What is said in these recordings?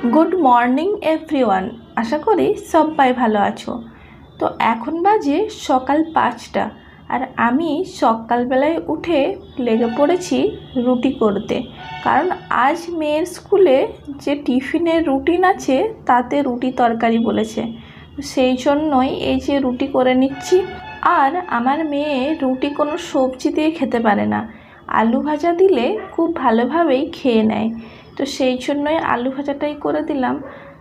Good morning, everyone. আশা করি সবাই ভালো আছো। তো এখন বাজে সকাল পাঁচটা, আর আমি সকালবেলায় উঠে লেগে পড়েছি রুটি করতে। কারণ আজ মেয়ের স্কুলে যে টিফিনের রুটিন আছে, তাতে রুটি তরকারি বলেছে। সেই জন্যই এই যে রুটি করে নিচ্ছি। আর আমার মেয়ে রুটি কোনো সবজি দিয়ে খেতে পারে না। আলু ভাজা দিলে খুব ভালোভাবেই খেয়ে নেয়। তো সেই জন্যই আলু ভাজাটাই করে দিলাম।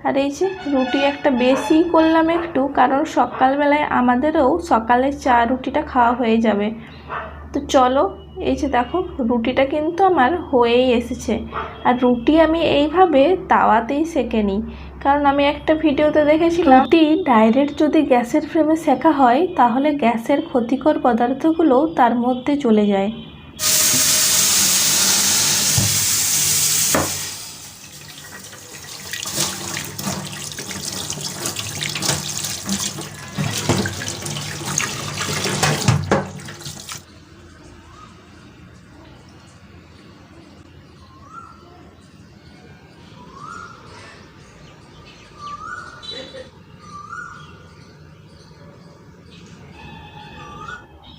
আর এই যে রুটি একটা বেশি করলাম একটু, কারণ সকালবেলায় আমাদেরও সকালে চা রুটিটা খাওয়া হয়ে যাবে। তো চলো, এই যে দেখো, রুটিটা কিন্তু আমার হয়েই এসেছে। আর রুটি আমি এইভাবে তাওয়াতেই সেঁকে নিই। কারণ আমি একটা ভিডিওতে দেখেছিলাম, রুটি ডাইরেক্ট যদি গ্যাসের ফ্লেমে সেঁকা হয়, তাহলে গ্যাসের ক্ষতিকর পদার্থগুলো তার মধ্যে চলে যায়।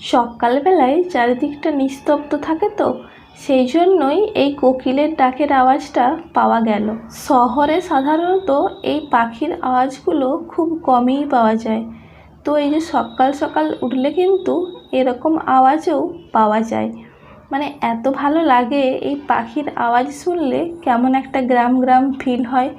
সকালবেলায় চারিদিকটা নিস্তব্ধ থাকে তো, সেই জন্যই এই কোকিলের ডাকের আওয়াজটা পাওয়া গেল। শহরে সাধারণত এই পাখির আওয়াজগুলো খুব কমই পাওয়া যায়। তো এই যে সকাল সকাল উঠলে কিন্তু এরকম আওয়াজও পাওয়া যায়। মানে এত ভালো লাগে এই পাখির আওয়াজ শুনলে, কেমন একটা গ্রাম গ্রাম ফিল হয়।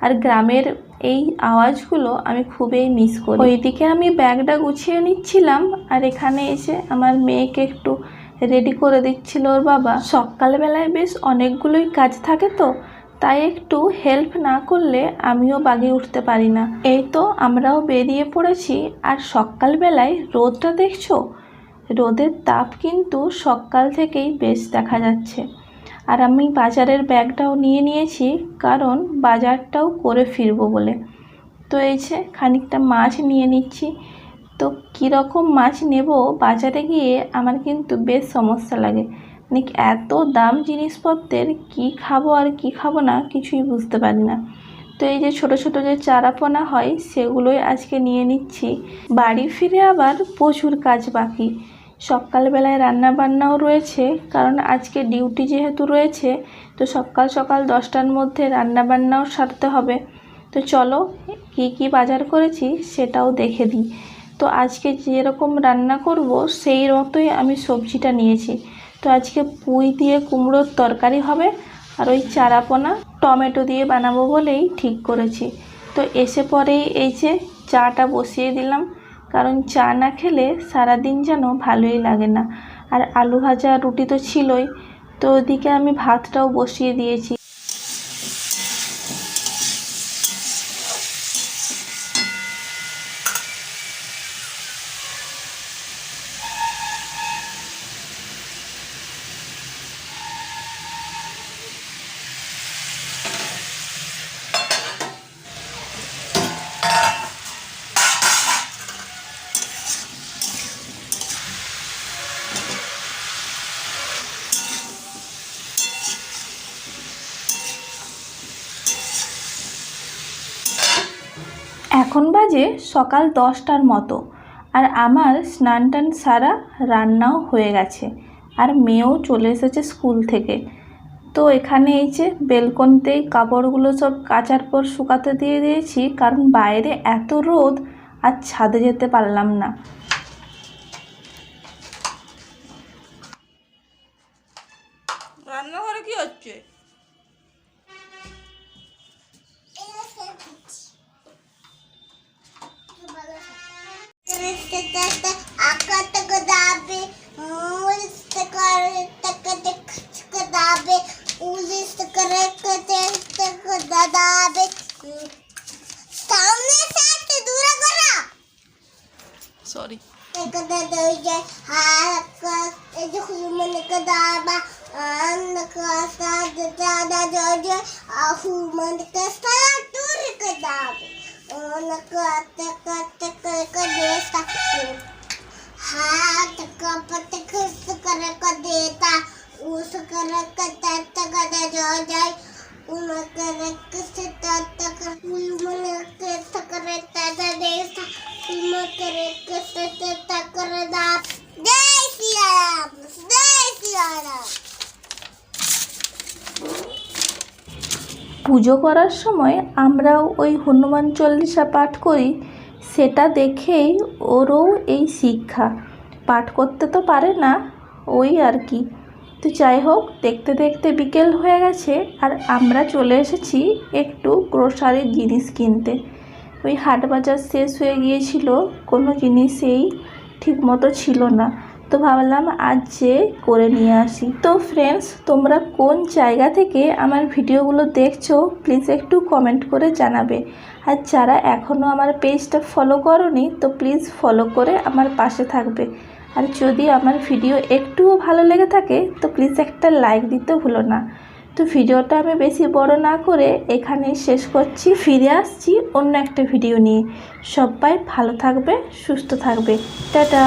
আর গ্রামের এই আওয়াজগুলো আমি খুবই মিস করি। ওইদিকে আমি ব্যাগটা গুছিয়ে নিচ্ছিলাম আর এখানে এসে আমার মেয়েকে একটু রেডি করে দিচ্ছিল ওর বাবা। সকালবেলায় বেশ অনেকগুলোই কাজ থাকে তো, তাই একটু হেল্প না করলে আমিও বাগে উঠতে পারি না। এই তো আমরাও বেরিয়ে পড়েছি আর সকালবেলায় রোদটা দেখছ? রোদের তাপ কিন্তু সকাল থেকেই বেশ দেখা যাচ্ছে। আর আমি বাজারের ব্যাগটাও নিয়ে নিয়েছি, কারণ বাজারটাও করে ফিরবো বলে। তো এই যে খানিকটা মাছ নিয়ে নিচ্ছি। তো কীরকম মাছ নেব বাজারে গিয়ে আমার কিন্তু বেশ সমস্যা লাগে। মানে এত দাম জিনিসপত্রের, কি খাব আর কি খাব না কিছুই বুঝতে পারি না। তো এই যে ছোট ছোট যে চারাপোনা হয়, সেগুলোই আজকে নিয়ে নিচ্ছি। বাড়ি ফিরে আবার প্রচুর কাজ বাকি। সকালবেলায় রান্না বান্নাও রয়েছে, কারণ আজকে ডিউটি যেহেতু রয়েছে, তো সকাল সকাল দশটার মধ্যে রান্না বান্নাও সারতে হবে। তো চলো, কি কি বাজার করেছি সেটাও দেখে দিই। তো আজকে যেরকম রান্না করব, সেই মতোই আমি সবজিটা নিয়েছি। তো আজকে পুঁই দিয়ে কুমড়োর তরকারি হবে, আর ওই চারাপোনা টমেটো দিয়ে বানাবো বলেই ঠিক করেছি। তো এসে পরেই এই যে চাটা বসিয়ে দিলাম। কারণ চা না খেলে সারাদিন যেন ভালোই লাগে না। আর আলু ভাজা রুটি তো ছিলই, তো ওদিকে আমি ভাতটাও বসিয়ে দিয়েছি। এখন বাজে সকাল দশটার মতো আর আমার স্নান টান সারা রান্নাও হয়ে গেছে আর মেয়েও চলে এসেছে স্কুল থেকে। তো এখানে এই যে বেলকনতেই কাপড়গুলো সব কাচার পর শুকাতে দিয়ে দিয়েছি কারণ বাইরে এত রোদ আর ছাদে যেতে পারলাম না। दादाबे उलिस ulus kırık kırık दादाबे सामने से दूर करा सॉरी एक दादा जय हाथ का जो खुद ह्यूमन किताबा अन का साथ दादा जो जो आहु मन का साथ दूर किताब अन का तक तक পুজো করার সময় আমরাও ওই হনুমান চল্লিশা পাঠ করি, সেটা দেখেই ওরও এই শিক্ষা। পাঠ করতে তো পারে না, ওই আর কি। তো যাই হোক, দেখতে দেখতে বিকেল হয়ে গেছে আর আমরা চলে এসেছি একটু গ্রোসারির জিনিস কিনতে। ওই হাট বাজার শেষ হয়ে গিয়েছিল, কোনো জিনিসেই ঠিক মতো ছিল না। তো ভাবলাম আজ যে করে নিয়ে আসি। তো ফ্রেন্ডস তোমরা কোন জায়গা থেকে আমার ভিডিওগুলো দেখছ প্লিজ একটু কমেন্ট করে জানাবে। আর যারা এখনও আমার পেজটা ফলো করনি, তো প্লিজ ফলো করে আমার পাশে থাকবে। আর যদি আমার ভিডিও একটুও ভালো লেগে থাকে, তো প্লিজ একটা লাইক দিতে ভুলো না। তো ভিডিওটা আমি বেশি বড় না করে এখানেই শেষ করছি। ফিরে আসছি অন্য একটা ভিডিও নিয়ে। সবাই ভালো থাকবে, সুস্থ থাকবে। টাটা!